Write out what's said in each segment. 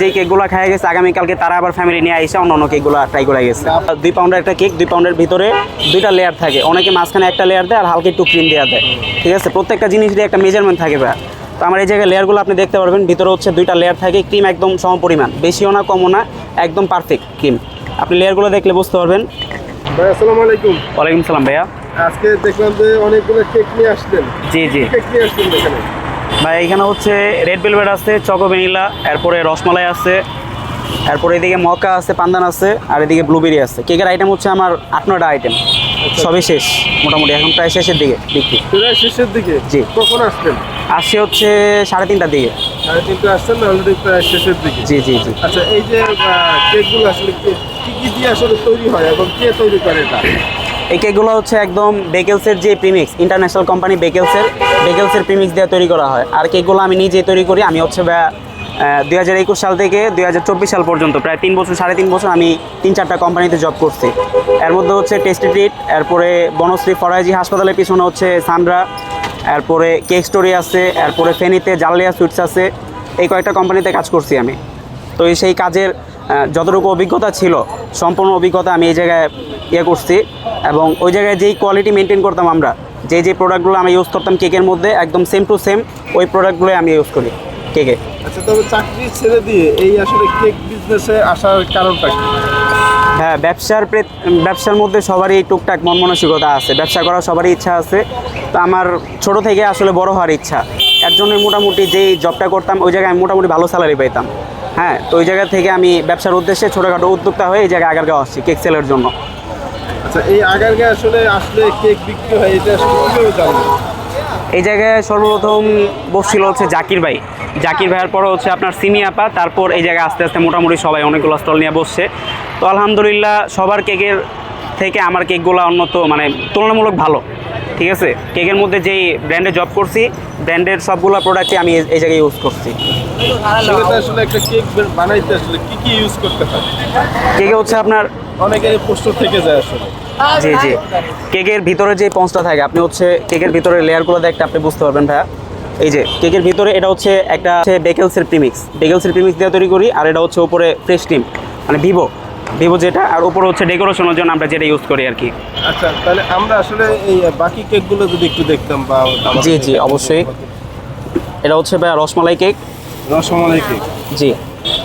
যে কেকগুলো খাই গেছে আগামীকালকে তারা আবার ফ্যামিলি নিয়ে এসে অন্য অন্য কেকগুলো ট্রাই করে গেছে। দুই পাউন্ডের একটা কেক দুই পাউন্ডের ভিতরে দুইটা লেয়ার থাকে। অনেকে মাঝখানে একটা লেয়ার দেয় আর হালকা একটু ক্রিম দেওয়া দেয়। ঠিক আছে? প্রত্যেকটা জিনিসেরই একটা মেজারমেন্ট থাকে ভাই। তো আমার এই জায়গায় লেয়ারগুলো আপনি দেখতে পারবেন ভিতরে হচ্ছে দুইটা লেয়ার থাকে ক্রিম একদম সম পরিমাণ। বেশিও না কমও না একদম পারফেক্ট ক্রিম আপনি লেয়ারগুলো দেখলে বুঝতে পারবেন। ভাই আসসালামু আলাইকুম। ওয়ালাইকুম সালাম ভাইয়া। আজকে দেখলাম যে অনেকগুলো কেক নিয়ে আসলেন। জি জি। কেক নিয়ে আসলেন এখানে? ভাই এখানে হচ্ছে রেড ভেলভেট আছে চকো ভ্যানিলা এরপরে রসমালাই আছে এরপরে এদিকে মকা আছে পান্দান আছে আর এদিকে ব্লুবেরি আছে। কেকের আইটেম হচ্ছে আমার আট নয়টা আইটেম সবই শেষ মোটামুটি। এখন প্রায় শেষের দিকে বিক্রি। প্রায় শেষের দিকে? জি। কখন আসছেন? আসছে হচ্ছে সাড়ে তিনটার দিকে। সাড়ে তিনটে আসছেন অলরেডি প্রায় শেষের দিকে? জি জি জি। আচ্ছা এই যে কেকগুলো আসলে কি কি দিয়ে আসলে তৈরি হয় এবং কে তৈরি করে এটা? এই কেকগুলো হচ্ছে একদম বেকেলসের যে প্রিমিক্স ইন্টারন্যাশনাল কোম্পানি বেকেলসের বেকেলসের প্রিমিক্স দিয়ে তৈরি করা হয়। আর কেকগুলো আমি নিজে তৈরি করি। আমি হচ্ছে দুই হাজার একুশ সাল থেকে দুই হাজার চব্বিশ সাল পর্যন্ত, প্রায় তিন বছর, সাড়ে তিন বছর আমি তিন চারটা কোম্পানিতে জব করছি। এর মধ্যে হচ্ছে টেস্টি ট্রিট এরপরে বনশ্রী ফরাজি হাসপাতালের পিছনে হচ্ছে সানরা এরপরে কেক স্টোরি আছে, এরপরে ফেনীতে জালালিয়া সুইটস আছে। এই কয়েকটা কোম্পানিতে কাজ করছি আমি। তো সেই কাজের যতটুকু অভিজ্ঞতা ছিল, সম্পূর্ণ অভিজ্ঞতা আমি এই জায়গায় ইয়ে করছি এবং ওই জায়গায় যেই কোয়ালিটি মেনটেন করতাম আমরা যে যে প্রোডাক্টগুলো আমি ইউজ করতাম কেকের মধ্যে একদম সেম টু সেম ওই প্রোডাক্টগুলোই আমি ইউজ করি কেকে আচ্ছা তবে চাকরি ছেড়ে দিয়ে এই আসলে কেক বিজনেসে আসার কারণটা কি? হ্যাঁ ব্যবসার ব্যবসার মধ্যে সবারই টুকটাক মন মানসিকতা আছে ব্যবসা করার সবারই ইচ্ছা আছে। তো আমার ছোট থেকে আসলে বড় হওয়ার ইচ্ছা। এর জন্য মোটামুটি যেই জবটা করতাম ওই জায়গায় আমি মোটামুটি ভালো স্যালারি পাইতাম। হ্যাঁ তো ওই জায়গা থেকে আমি ব্যবসার উদ্দেশ্যে ছোটোখাটো উদ্যোক্তা হয়ে এই জায়গায় আগারগাঁও আসছি কেক সেলের জন্য। আচ্ছা এই আগারগে আসলে আসলে কেক বিক্রি হয় এটা এই জায়গায় সর্বপ্রথম বসছিল হচ্ছে জাকির ভাই। জাকির ভাইয়ের পরে হচ্ছে আপনার সিমি আপা তারপর এই জায়গায় আস্তে আস্তে মোটামুটি সবাই অনেকগুলো স্টল নিয়ে বসছে। তো আলহামদুলিল্লাহ সবার কেকের থেকে আমার কেকগুলো অন্যত মানে তুলনামূলক ভালো ঠিক আছে? কেকের মধ্যে যেই ব্র্যান্ডে জব করছি ব্র্যান্ডের সবগুলো প্রোডাক্টই আমি এই- জায়গায় ইউজ করছি। আসলে একটা কেক বানাইতে আসলে কি কি ইউজ করতে কেকে হচ্ছে আপনার অনেকের প্রশ্ন থেকে যায় আসলে। জি জি। কেকের ভিতরে যে পঞ্চটা থাকে আপনি হচ্ছে কেকের ভিতরে লেয়ারগুলো দেখতে আপনি বুঝতে পারবেন ভাইয়া। এই যে কেকের ভিতরে এটা হচ্ছে একটা হচ্ছে বেকেলসের প্রিমিক্স। বেকেলসের প্রিমিক্স দিয়ে তৈরি করি আর এটা হচ্ছে উপরে ফ্রেশ ক্রিম মানে ভিভো। ভিভো যেটা আর উপরে হচ্ছে ডেকোরেশনের জন্য আমরা যেটা ইউজ করি আর কি আচ্ছা তাহলে আমরা আসলে এই বাকি কেকগুলো যদি একটু দেখতাম বা জি, জি, অবশ্যই। এটা হচ্ছে ভাইয়া রসমালাই কেক। রসমালাই কেক। জি।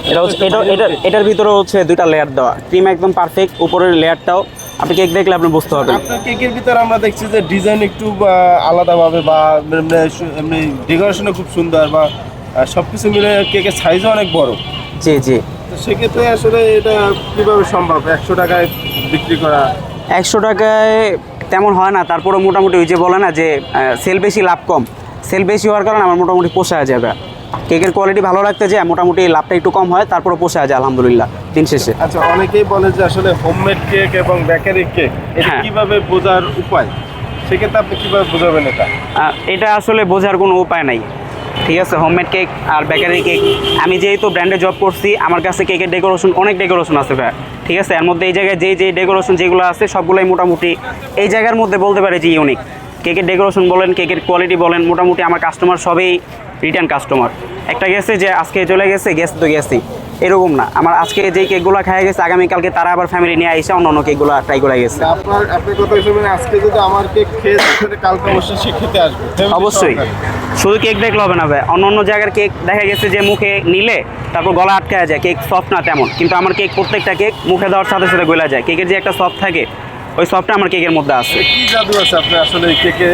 এটা হচ্ছে এটা এটা এটার ভিতরে হচ্ছে দুইটা লেয়ার দেওয়া। ক্রিম একদম পারফেক্ট উপরের লেয়ারটাও আপনি কেক দেখলে আপনি বুঝতে পারবেন। আপনার কেকের ভিতরে আমরা দেখছি যে ডিজাইন একটু আলাদাভাবে বা এমনি ডেকোরেশনও খুব সুন্দর বা সব কিছু মিলে কেকের সাইজও অনেক বড়। জি জি। তো সেক্ষেত্রে আসলে এটা কীভাবে সম্ভব? একশো টাকায় বিক্রি করা। একশো টাকায় তেমন হয় না। তারপরে মোটামুটি ওই যে বলে না যে সেল বেশি লাভ কম। সেল বেশি হওয়ার কারণে আমার মোটামুটি পোষায় যাবে। কেকের কোয়ালিটি ভালো রাখতে যায় মোটামুটি লাভটা একটু কম হয় তারপরে পোষায় যায় আলহামদুলিল্লাহ দিন শেষে। আচ্ছা অনেকেই বলে যে আসলে হোমমেড কেক এবং বেকারি কেক এটা হ্যাঁ। কীভাবে বোঝার উপায়? সেক্ষেত্রে আপনি কীভাবে বোঝাবেন এটা? এটা আসলে বোঝার কোনো উপায় নাই। ঠিক আছে হোমমেড কেক আর বেকারি কেক আমি যেহেতু ব্র্যান্ডে জব করছি আমার কাছে কেকের ডেকোরেশন অনেক ডেকোরেশন আছে ভাই ঠিক আছে এর মধ্যে এই জায়গায় যে যে ডেকোরেশন যেগুলো আছে সবগুলোই মোটামুটি এই জায়গার মধ্যে বলতে পারে যে ইউনিক কেকের ডেকোরেশন বলেন কেকের কোয়ালিটি বলেন মোটামুটি আমার কাস্টমার সবই রিটার্ন কাস্টমার একটা গেছে যে আজকে চলে গেছে গেছে তো গেছি এরকম না। আমার আজকে যে কেকগুলো খাই গেছে আগামীকালকে তারা আবার ফ্যামিলি নিয়ে এসে অন্য অন্য কেকগুলো ট্রাই করে গেছে। আপনার আপনার কথা হিসেবে আজকে যদি আমার কেক খেয়ে কালকে অবশ্যই সে খেতে আসবে। অবশ্যই। শুধু কেক দেখলে হবে না ভাই। অন্য অন্য জায়গার কেক দেখা গেছে যে মুখে নিলে তারপর গলা আটকায় যায়। কেক সফট না তেমন। কিন্তু আমার কেক প্রত্যেকটা কেক মুখে দেওয়ার সাথে সাথে গলা যায়। কেকের যে একটা সফট থাকে ওই সফটটা আমার কেকের মধ্যে আছে। কি জাদু আছে আপনার আসলে কেকে?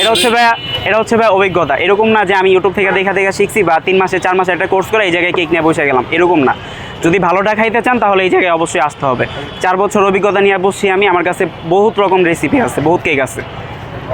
এটা হচ্ছে ভাই এটা হচ্ছে ভাই অভিজ্ঞতা। এরকম না যে আমি ইউটিউব থেকে দেখা দেখা শিখছি বা তিন মাসে চার মাসে একটা কোর্স করে এই জায়গায় কেক নিয়ে বসে গেলাম। এরকম না। যদি ভালোটা খাইতে চান তাহলে এই জায়গায় অবশ্যই আসতে হবে। চার বছর অভিজ্ঞতা নিয়ে বসছি আমি। আমার কাছে বহুত রকম রেসিপি আছে বহুত কেক আছে।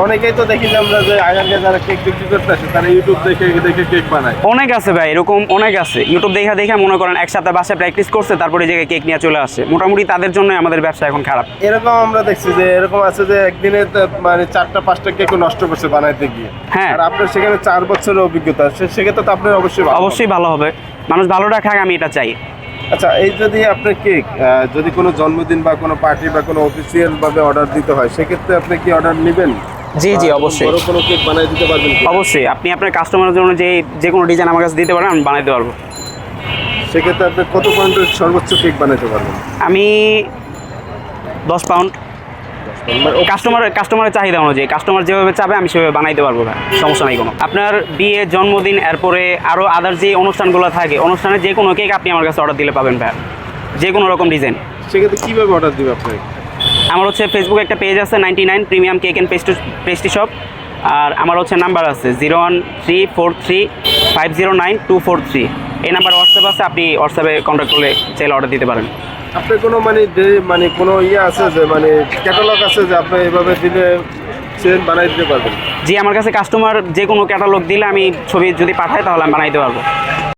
অনেকেই তো দেখি আমরা যে আগারকে যারা কেক বিক্রি করতে আসে তারা ইউটিউব দেখে দেখে কেক বানায়। অনেক আছে ভাই এরকম অনেক আছে। ইউটিউব দেখা দেখে মনে করেন এক সপ্তাহ বাসায় প্র্যাকটিস করছে তারপরে জায়গায় কেক নিয়ে চলে আসে। মোটামুটি তাদের জন্য আমাদের ব্যবসা এখন খারাপ। এরকম আমরা দেখছি যে এরকম আছে যে একদিনে মানে চারটা পাঁচটা কেক নষ্ট করছে বানাইতে গিয়ে। হ্যাঁ। আর আপনার সেখানে চার বছরের অভিজ্ঞতা সেক্ষেত্রে তো আপনার অবশ্যই। অবশ্যই ভালো হবে। মানুষ ভালোটা খাক আমি এটা চাই। আচ্ছা এই যদি আপনার কেক যদি কোনো জন্মদিন বা কোনো পার্টি বা কোনো অফিসিয়াল ভাবে অর্ডার দিতে হয় সেক্ষেত্রে আপনি কি অর্ডার নেবেন? জি জি অবশ্যই। বড় কোনো কেক বানিয়ে দিতে পারবেন? অবশ্যই আপনি আপনার কাস্টমারের জন্য যে যে কোনো ডিজাইন আমার কাছে দিতে পারেন আমি বানাইতে পারব। সেক্ষেত্রে আপনি কত পয়েন্টের সর্বোচ্চ কেক বানাতে পারবেন? আমি দশ পাউন্ড কাস্টমার কাস্টমারের চাহিদা অনুযায়ী কাস্টমার যেভাবে চাবে আমি সেভাবে বানাইতে পারব ভাই সমস্যা নাই কোনো। আপনার বিয়ে জন্মদিন এরপরে আরও আদার যে অনুষ্ঠানগুলো থাকে অনুষ্ঠানে যে কোনো কেক আপনি আমার কাছে অর্ডার দিলে পাবেন ভাই যে কোনো রকম ডিজাইন সেক্ষেত্রে কীভাবে অর্ডার দিবে আপনাকে? আমার হচ্ছে ফেসবুকে একটা পেজ আছে ninety nine premium cake and pastry pastry shop আর আমার হচ্ছে নাম্বার আছে zero one three four three five zero nine two four three এই নাম্বার হোয়াটসঅ্যাপ আছে আপনি হোয়াটসঅ্যাপে কন্ট্যাক্ট করলে চাইলে অর্ডার দিতে পারেন। আপনার কোনো মানে মানে কোনো ইয়ে আছে যে মানে ক্যাটালগ আছে যে আপনি এভাবে দিলে চেন বানাই দিতে পারবেন? জি আমার কাছে কাস্টমার যে কোনো ক্যাটালগ দিলে আমি ছবি যদি পাঠাই তাহলে আমি বানাইতে পারব।